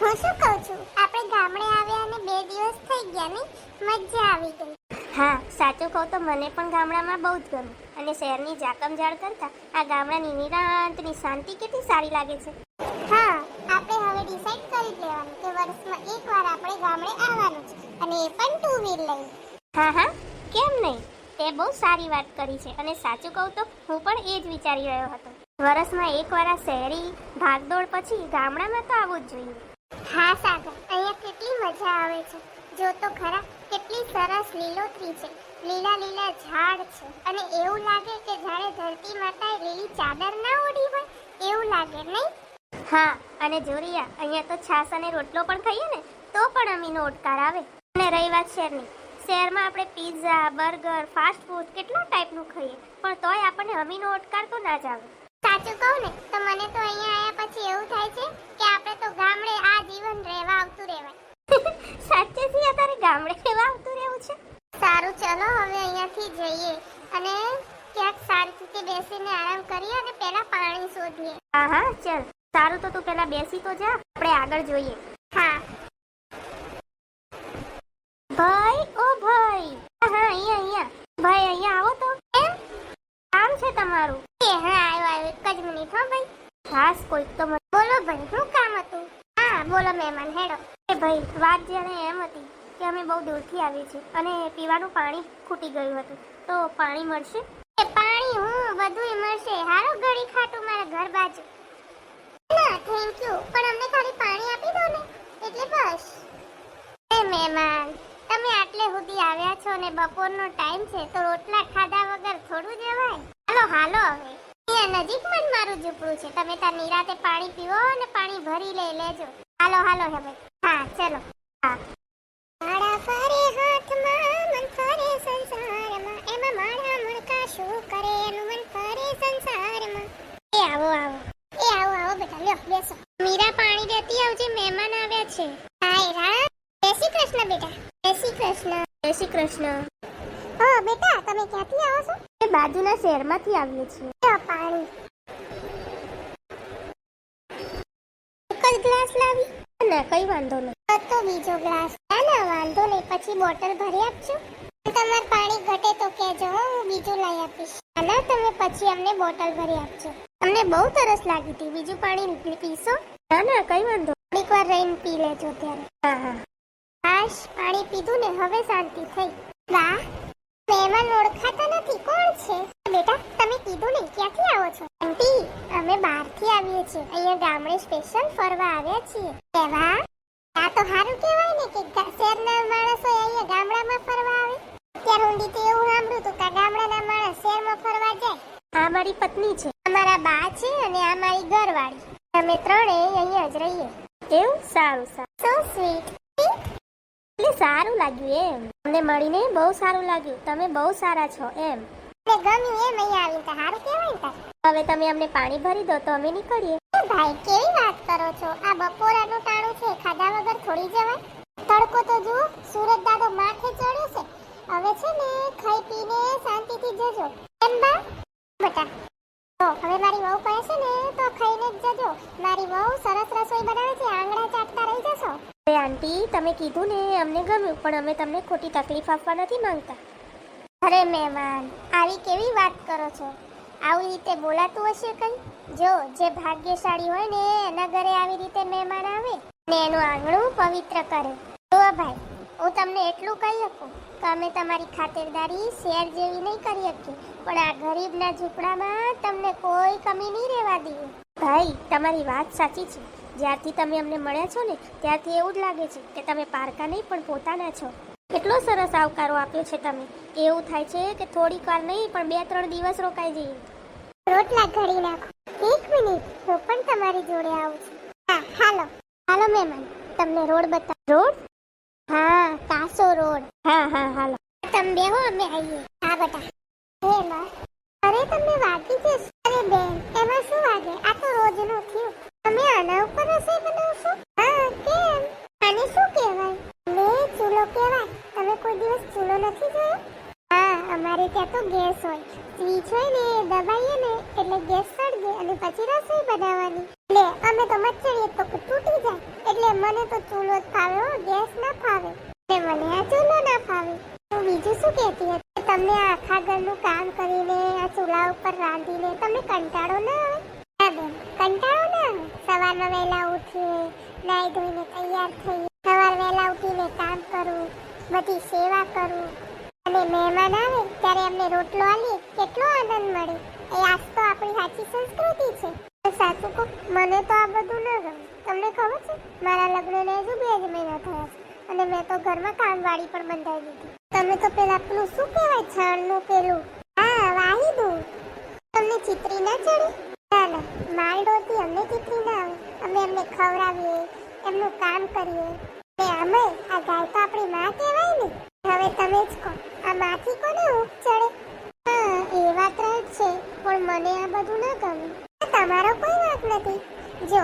હું શું કહું છું? આપણે ગામડે આવ્યા અને બે દિવસ થઈ ગયા ને મજા આવી ગઈ. હા સાચું કહું તો મને પણ ગામડામાં બહુ જ ગમ્યું. અને શહેરની જાકમજાળ કરતા આ ગામડાની નિરાંતની શાંતિ કેટલી સારી લાગે છે. હા આપણે હવે ડિસાઈડ કરી લેવાનું કે વર્ષમાં એકવાર આપણે ગામડે આવવાનું છે અને એ પણ ટુ વ્હીલ લઈ. હા હા કેમ નહીં? તે બહુ સારી વાત કરી છે અને સાચું કહું તો હું પણ એ જ વિચારી રહ્યો હતો. વર્ષમાં એકવાર આ શહેરી ભાગદોડ પછી ગામડામાં તો આવવું જ જોઈએ. હા, સાગર, અહીંયા કેટલી મજા આવે છે. જો તો ખરા, કેટલી સરસ લીલોતરી છે. લીલા લીલા ઝાડ છે. અને એવું લાગે કે જાણે ધરતી માતાએ લીલી ચાદર ના ઓઢી હોય. એવું લાગે, નહીં? હા, અને જોરિયા, અહીંયા તો છાસ અને રોટલો પણ ખાઈએ ને, તો પણ અમીનો ઓટકાર આવે. અને રહી વાત શહેરની શહેરમાં આપણે પીઝા બર્ગર ફાસ્ટ ફૂડ કેટલા ટાઈપનું ખાઈએ. પણ તોય આપણને અમીનો ઓટકાર તો ના જ આવે. સાચું કહું ને, તો મને તો અહીંયા આવ્યા પછી એવું થાય છે આપણે તો ગામડે આ જીવન રહેવા આવતું રહેવાય. સાચેથી અત્યારે ગામડે રહેવા આવતું રહેવું છે. સારું ચલો હવે અહીંયાથી જઈએ અને ક્યાંક શાંતિથી બેસીને આરામ કરીએ અને પહેલા પાણી શોધીએ. હા હા ચલ. સારું તો તું પહેલા બેસી તો જા. આપણે આગળ જોઈએ. હા. ભાઈ ઓ ભાઈ. હા અહીંયા અહીંયા. ભાઈ અહીંયા આવો તો. એમ? કામ છે તમારું? એ હા આવ્યો આવ્યો. એક જ મિનિટ હો ભાઈ. ખાસ કોઈક તો બોલો ભાઈ, શું કામ હતું? હા, બોલો મહેમાન, હેડો. એ ભાઈ, વાત જ્યારે એમ હતી કે અમે બહુ દૂરથી આવી છીએ અને પીવાનું પાણી ખૂટી ગયું હતું. તો પાણી મળશે? એ પાણી હું, બધુંય મળશે. હારો ઘડી ખાટું મારા ઘર બાજુ. ના થેન્ક યુ પણ અમને ખાલી પાણી આપી દો ને. એટલે બસ. એ મહેમાન, તમે આટલે સુધી આવ્યા છો ને બપોરનો ટાઈમ છે, તો રોટલા ખાધા વગર થોડું જવાય? હાલો હાલો હવે. અહીંયા નજીકમાં જ મારું ઝૂંપડું છે. તમે તાર નિરાતે પાણી પીવો અને પાણી ભરી લઈ લેજો. હાલો હાલો હવે હા ચલો. હા. મારા ફરે હાથમાં મન ફરે સંસારમાં. એમાં મારા મુડકા શું કરે? એનું મન ફરે સંસારમાં. એ આવો આવો. એ આવો આવો બેટા લ્યો બેસો. મીરા પાણી દેતી આવજે મહેમાન આવ્યા છે. હાય રા જય શ્રી કૃષ્ણ બેટા. જય શ્રી કૃષ્ણ. જય શ્રી કૃષ્ણ. ઓ બેટા તમે ક્યાંથી આવો છો? બાજુના શહેરમાંથી આવીએ છીએ. પાણી. ગ્લાસ લાવી. ના, કઈ વાંધો નહીં. તો બીજો ગ્લાસ. ના ના, વાંધો નહીં. પછી બોટલ ભરી આપજો. તમારે પાણી ઘટે તો કહેજો, હું બીજું લઈ આપીશ. ના તમે પછી અમને બોટલ ભરી આપજો. તમને બહુ તરસ લાગી હતી. બીજું પાણી પીશો? ના ના, કઈ વાંધો એક વાર રહીને પી લેજો ત્યારે. હા હા. પાણી પીધું ને, હવે શાંતિ થઈ. વાહ મહેમાન ઓળખાતા નથી. કોણ છે? બેટા, તમે કીધું ને, ક્યાંથી આવો છો? આંટી, અમે બહારથી આવીએ છીએ. અહીંયા ગામડે સ્પેશિયલ ફરવા આવ્યા છીએ. કેવા આ તો સારું કહેવાય ને કે શહેરના માણસો અહીંયા ગામડામાં ફરવા આવે. અત્યાર સુધી તો એવું સાંભળ્યું હતું કે ગામડાના માણસ શહેરમાં ફરવા જાય. આ મારી પત્ની છે. અમારા બા છે અને આ મારી ઘરવાળી. અમે ત્રણેય અહીંયા જ રહીએ. એવું? સારું સારું. સો સ્વીટ એટલે સારું લાગ્યું એમ. તમને મળીને બહુ સારું લાગ્યું. તમે બહુ સારા છો એમ. મને ગમ્યું એમ અહીંયા આવીને તો સારું કહેવાય તાર. હવે તમે અમને પાણી ભરી દો તો અમે નીકળીએ. ભાઈ કેવી વાત કરો છો? આ બપોરાનું ટાણું છે ખાધા વગર થોડી જવાય. તડકો તો જુઓ સુરત દાદો માથે ચડ્યો છે. હવે છે ને ખાઈ પીને શાંતિથી જજો. એમ બા? બેટા. તો હવે મારી વહુ કહે છે ને તો ખાઈને જ જજો. મારી વહુ સરસ રસોઈ બનાવે છે આંગળા ચાટતા રહી જશો. અરે આંટી તમે કીધું ને અમને ગમ્યું પણ અમે તમને ખોટી તકલીફ આપવા નથી માંગતા. અરે મહેમાન આવી કેવી વાત કરો છો? આવી રીતે બોલાતું હશે કંઈ? જો જે ભાગ્યશાળી હોય ને એના ઘરે આવી રીતે મહેમાન આવે ને એનું આંગણું પવિત્ર કરે. તો ભાઈ હું તમને એટલું કહી શકું કે અમે તમારી ખાતરદારી શેર જેવી નહીં કરી શકીએ. પણ આ ગરીબના ઝૂંપડામાં તમને કોઈ કમી નહીં રહેવા દઈએ. ભાઈ તમારી વાત સાચી છે. જ્યારથી તમે અમને મળ્યા છો ને ત્યારથી એવું જ લાગે છે કે તમે પારકા નહીં પણ પોતાના છો. કેટલો સરસ આવકારો આપ્યો છે તમે. એવું થાય છે કે થોડીક વાર નહીં પણ બે ત્રણ દિવસ રોકાઈ જઈએ. રોટલા ઘડી નાખો. એક મિનિટ હું પણ તમારી જોડે આવું છું. હા હાલો. હાલો મહેમાન. તમને રોડ બતાવ. રોડ? હા કાસો રોડ. હા હા હાલો. તમે બેહો અમે આવીએ. હા બેટા. હે માં અરે તમને વાગી છે અરે બેન એમાં શું વાગે? આ તો રોજનું થયું. તમે આના ઉપર રસોઈ બનાવશો? હા કેમ? આને શું કહેવાય? લે ચૂલો કહેવાય. તમે કોઈ દિવસ ચૂલો નથી જોયો? અમારે ત્યાં તો ગેસ હોય. સ્વીચ હોય ને દબાઈએ ને, એટલે ગેસ સળગે અને પછી રસોઈ બનાવવાની. એટલે અમે તો મચડીએ તો તૂટી જાય. એટલે મને તો ચૂલો જ ફાવે હો, ગેસ ના ફાવે. એટલે મને આ ચૂલો ના ફાવે. હું બીજું શું કહેતી હતી? તમને આ આખા ઘરનું કામ કરીને આ ચૂલા ઉપર રાંધીને તમને કંટાળો ના આવે? કંટાળો ના સવારમાં વહેલા ઉઠીએ, નાઈ ધોઈને તૈયાર થઈએ. સવાર વહેલા ઉઠીને કામ કરું, બધી સેવા કરું. અને મહેમાન આવે ત્યારે અમને રોટલો આલી કેટલો આનંદ મળે. એ આજ તો આપણી સાચી સંસ્કૃતિ છે. સાચું કહું, મને તો આ બધું ન ગમે. તમને ખબર છે, મારા લગ્નને હજુ બે જ મહિના થયા છે, અને મેં તો ઘરમાં કામવાળી પણ બંધાઈ દીધી. તમે તો પેલા પેલું શું કહેવાય, છાણનું પેલું? હા, વાહિદું. તમને ચિત્રી ના ચડી? ના ના, માલડોથી અમને ચિત્રી ના આવે. અમે એમને ખવડાવીએ, એમનું કામ કરીએ. અને અમે, આ ગાય તો આપણી માં કહેવાય ને. હવે તમે જ કહો, આ માથી કોને ઊંઘ ચડે હા, એ વાત રાઈટ છે, પણ મને આ બધું ન ગમે. તમારો કોઈ વાંક નથી. જો,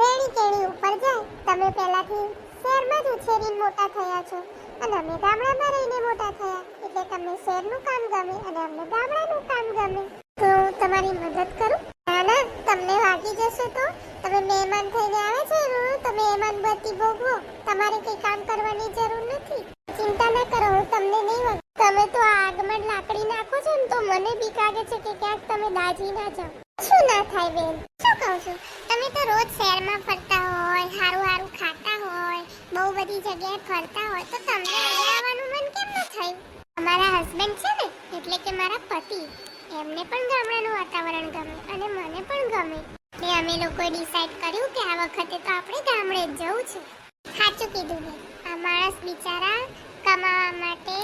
રેણી કેણી ઉપર જાય, તમે પહેલાથી શહેરમાં જ ઉછેરીને મોટા થયા છો. અને અમે ગામડામાં રહીને મોટા થયા, એટલે તમને શહેરનું કામ ગમે અને અમને ગામડાનું કામ ગમે. તો હું તમારી મદદ કરું. ના ના, તમને વાગી જશે તો. તમે મહેમાન થઈને આવે છે તમે મહેમાન બધી ભોગવો. તમારે કંઈ કામ કરવાની જરૂર નથી. ના કરો, હું તમને નહીં વાગ તમે તો આગમાં લાકડી નાખો છો ને તો મને બીક લાગે છે કે ક્યાંક તમે દાજી ના જાઓ. શું ના થાય બેન? શું કહું છું? તમે તો રોજ શહેરમાં ફરતા હોય સારું હારું ખાતા હોય, બહુ બધી જગ્યાએ ફરતા હોય, તો તમને આવવાનું મન કેમ ન થયું? અમારા હસબન્ડ છે ને, એટલે કે મારા પતિ, એમને પણ ગામડાનું વાતાવરણ ગમે અને મને પણ ગમે. એટલે અમે લોકોએ ડિસાઈડ કર્યું કે આ વખતે તો આપણે ગામડે જ જવું છે. સાચું કીધું બેન. આ માણસ બિચારા કમાવા માટે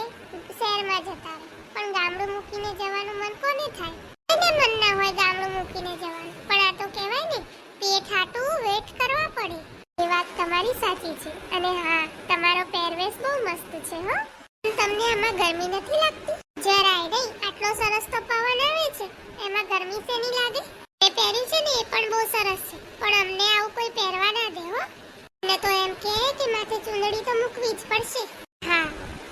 શહેરમાં જતા રહે પણ ગામડું મૂકીને જવાનું મન કોને થાય? એને મન ના હોય ગામડું મૂકીને જવાનું. પણ આ તો કહેવાય ને, પેટ હાટું વેટ કરવા પડે. એ વાત તમારી સાચી છે. અને હા, તમારો પહેરવેશ બહુ મસ્ત છે, હો. તમને આમાં ગરમી નથી લાગતી? જરાય નહીં આટલો સરસ તો પવન આવે છે. એમાં ગરમી શેની લાગે? એ પહેર્યું છે ને, એ પણ બહુ સરસ છે. પણ અમને આવું કોઈ પહેરવા ના દે, હો. અને તો એમ કહે કે માથે ચૂંદડી તો મૂકવી જ પડશે હા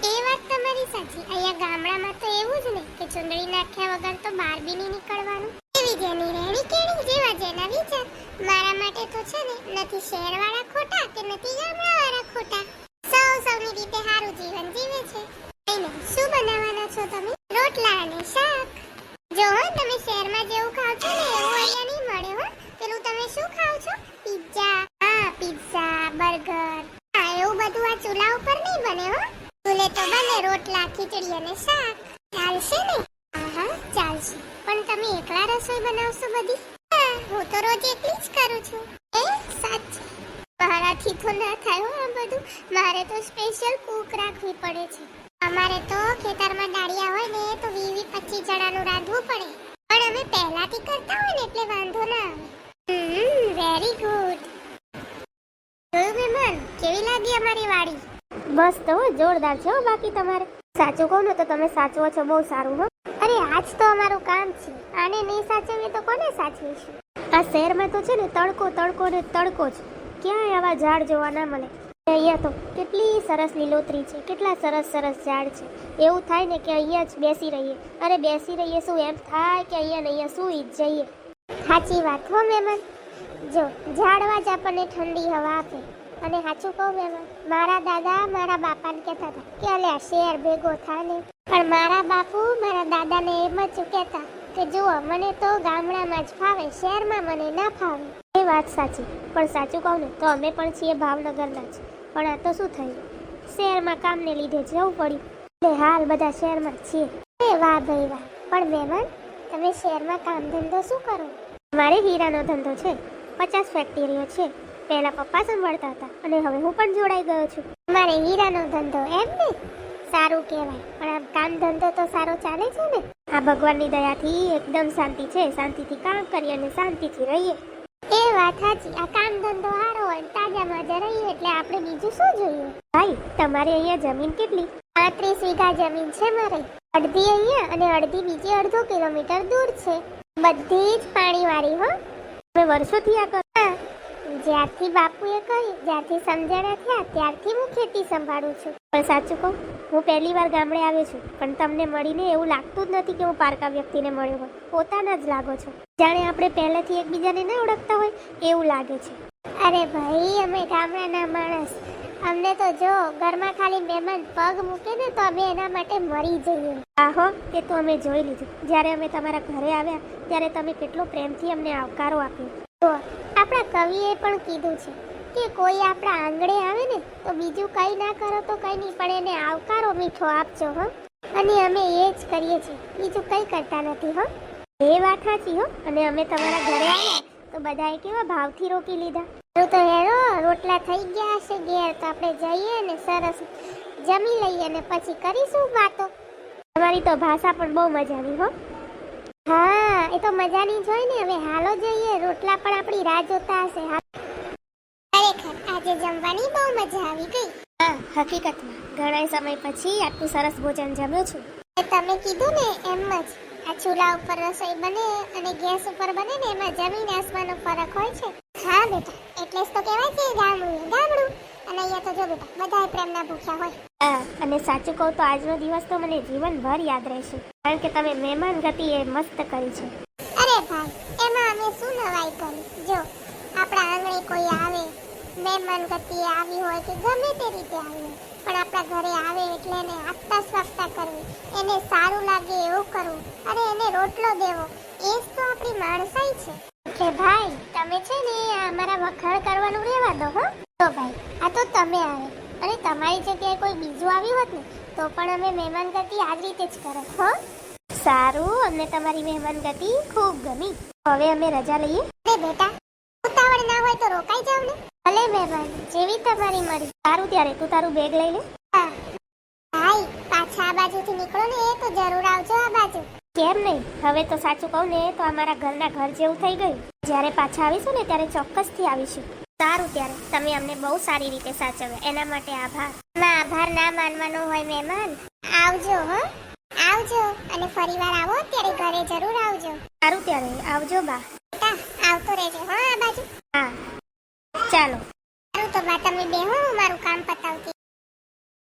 એ વાત તમારી સાચી અહીંયા ગામડામાં તો એવું જ ને કે ચૂંદડી નાખ્યા વગર તો બહાર બી નહીં નીકળવાનું. એવી જેની રહેણી કેણી જેવા જેના વિચાર. મારા માટે તો છે ને, નથી શહેરવાળા ખોટા કે નથી ગામડાવાળા ખોટા. સૌ સૌની રીતે સારું જીવન જીવે છે. શું બનાવવાના છો તમે? રોટલા અને શાક. જો તમે શહેરમાં જેવું ખાવ છો ને, એવું અહીંયા નહીં મળે હો. પેલું તમે શું ખાવ છો? પિઝા. હા, પિઝા, બર્ગર. હા, એવું બધું આ ચૂલા ઉપર નહીં બને હો. ચૂલે તો બને રોટલા, ખીચડી અને શાક. ચાલશે ને? રસોઈ બનાવશો બધી? હા તો રોજ એટલી જ કરું છું. એ, સાચી. મારાથી તો ના થાય આ બધું. મારે તો સ્પેશિયલ કૂક રાખવી પડે છે. અમારે તો ખેતરમાં ડાળિયા હોય ને, તો વી વી પચીસ જણાનું રાંધવું પડે. પણ અમે પહેલાથી કરતા હોય ને, એટલે વાંધો ના આવે. વેરી ગુડ જોયું મહેમાન, કેવી લાગી અમારી વાડી? બસ તો જોરદાર છે બાકી તમારે. સાચું કહું ને તો તમે સાચવો છો, બહુ સારું હો. અરે, આજ તો અમારું કામ છે. આને નહીં સાચવીએ તો કોને સાચવીશું? આ શહેરમાં તો છે ને તડકો તડકો ને તડકો જ ક્યાંય આવા ઝાડ જોવા ના મળે. અહીંયા તો કેટલી સરસ લીલોતરી છે, કેટલા સરસ સરસ ઝાડ છે. એવું થાય ને કે અહીંયા જ બેસી રહીએ. અરે, બેસી રહીએ શું? એમ થાય કે અહીંયા ને અહીંયા સુઈ જ જઈએ. સાચી વાત હો મહેમાન જો, ઝાડવા જ આપણને ઠંડી હવા આપે. અને સાચું કહું મહેમાન મારા દાદા મારા બાપાને કહેતા હતા કે અલ્યા, શેર ભેગો થાય ને પણ મારા બાપુ મારા દાદાને એમ જ કહેતા જુઓ, મને તો ગામડામાં જ ફાવે, શહેરમાં મને ના ફાવે. એ વાત સાચી, પણ સાચું કહું ને, તો અમે પણ છીએ ભાવનગરના જ. પણ આ તો શું થયું? શહેરમાં કામને લીધે જવું પડ્યું. હાલ બધા શહેરમાં છીએ. એ વાહ ભાઈ વાહ. પણ મહેમાન, તમે શહેરમાં કામ ધંધો શું કરો? મારે હીરાનો ધંધો છે. પચાસ ફેક્ટરીઓ છે. પહેલા પપ્પા સંભાળતા હતા, અને હવે હું પણ જોડાઈ ગયો છું. મારે હીરાનો ધંધો એમ ને? સારું કહેવાય. પણ આમ કામ ધંધો તો સારો ચાલે છે ને? આ ભગવાનની દયાથી એકદમ શાંતિ છે. શાંતિથી કામ કરીએ અને શાંતિથી રહીએ. એ વાત સાચી. આ કામ ધંધો સારો હોય તાજા માજા રહીએ એટલે આપણે બીજું શું જોઈએ? ભાઈ, તમારે અહીંયા જમીન કેટલી? પાંત્રીસ વીઘા જમીન છે મારે. અડધી અહીંયા અને અડધી બીજી અડધો કિલોમીટર દૂર છે. બધી જ પાણીવાળી, હો. તમે વર્ષોથી આ કરો. જ્યારથી બાપુએ કહ્યું, જ્યારથી સમજણા થયા, ત્યારથી હું ખેતી સંભાળું છું. પણ સાચું કહું હું પહેલી વાર ગામડે આવ્યો છું પણ તમને મળીને એવું લાગતું જ નથી કે હું પારકા વ્યક્તિને મળ્યો હોય. પોતાના જ લાગો છો. જાણે આપણે પહેલેથી એકબીજાને ના ઓળખતા હોય એવું લાગે છે. અરે ભાઈ અમે ગામડાના માણસ. અમને તો જો ઘરમાં ખાલી મહેમાન પગ મૂકે ને તો અમે એના માટે મરી જઈએ. આહો એ તો અમે જોઈ લીધું. જ્યારે અમે તમારા ઘરે આવ્યા ત્યારે તમે કેટલો પ્રેમથી અમને આવકારો આપ્યો. તો આપણા કવિએ પણ કીધું છે કે કોઈ આપણા આંગણે આવે ને, તો બીજું કંઈ ના કરો તો કંઈ નહીં, પણ એને આવકારો મીઠો આપજો, હો. અને અમે એ જ કરીએ છીએ. બીજું કંઈ કરતા નથી, હો. એ વાત સાચી, હો. અને અમે તમારા ઘરે આવ્યા તો બધાએ કેવા ભાવથી રોકી લીધા. તો તો હેરો, રોટલા થઈ ગયા હશે ઘેર, તો આપણે જઈએ ને સરસ જમી લઈએ ને પછી કરીશું વાતો. તમારી તો ભાષા પણ બહુ મજાની, હો. હા, એ તો મજાની જ હોય ને. હવે હાલો જઈએ. રોટલા પણ આપણી રાહ જોતા હશે. ખરેખર આજે જમવાની બહુ મજા આવી ગઈ. હા હકીકતમાં. ઘણા સમય પછી આટલું સરસ ભોજન જમ્યો છું. તમે કીધું ને એમ જ. આ ચૂલા ઉપર રસોઈ બને અને ગેસ ઉપર બને ને એમાં જમીન આસમાનનો ફરક હોય છે. હા બેટા. એટલે જ તો કહેવાય છે ગામડું ગામડું. અને અહીંયા તો જો બેટા બધાય પ્રેમના ભૂખ્યા હોય. હા અને સાચું કહું તો આજનો દિવસ તો મને જીવનભર યાદ રહેશે. કારણ કે તમે મહેમાન ગતિ એ મસ્ત કરી છે. અરે ભાઈ એમાં અમે શું નવાઈ કરી? જો આપણા આંગણે કોઈ આવે મહેમાન ગતિએ આવી હોય કે ગમે તે રીતે આવી પણ આપણા ઘરે આવે એટલે એને આપતા સ્વાગતા કરવી. એને સારું લાગે એવું કરવું. અરે એને રોટલો દેવો. એ જ તો આપણી માણસાઈ છે. એટલે ભાઈ તમે છે ને અમારા વખાણ કરવાનું રહેવા દો હો. તો ભાઈ આ તો તમે આવે. અને તમારી જગ્યાએ કોઈ બીજું આવ્યું હોત ને તો પણ અમે મહેમાન ગતિ આ રીતે જ કરો હો. સારું અમને તમારી મહેમાન ગતિ ખૂબ ગમી. હવે અમે રજા લઈએ. બેટા ઉતાવળ ના હોય તો રોકાઈ જાવ ને. ભલે મહેમાન જેવી તમારી મરજી. સારું ત્યારે તું તારું બેગ લઈ લે. ભાઈ પાછા આ બાજુથી નીકળો ને તો જરૂર આવજો આ બાજુ. કેમ નહીં? હવે તો સાચું કહું ને તો અમારા ઘરના ઘર જેવું થઈ ગયું. જ્યારે પાછા આવીશું ને ત્યારે ચોક્કસથી આવીશું. સારું ત્યારે તમે અમને બહુ સારી રીતે સાચવ્યા. એના માટે આભાર. માં આભાર ના માનવાનો હોય મહેમાન. આવજો હો. આવજો. અને ફરીવાર આવો ત્યારે ઘરે જરૂર આવજો. સારું ત્યારે આવજો બા. આવતો રહેજો હા આ બાજુ. હા. ચાલો. તો બા તમે બેહો હું મારું કામ પતાવતી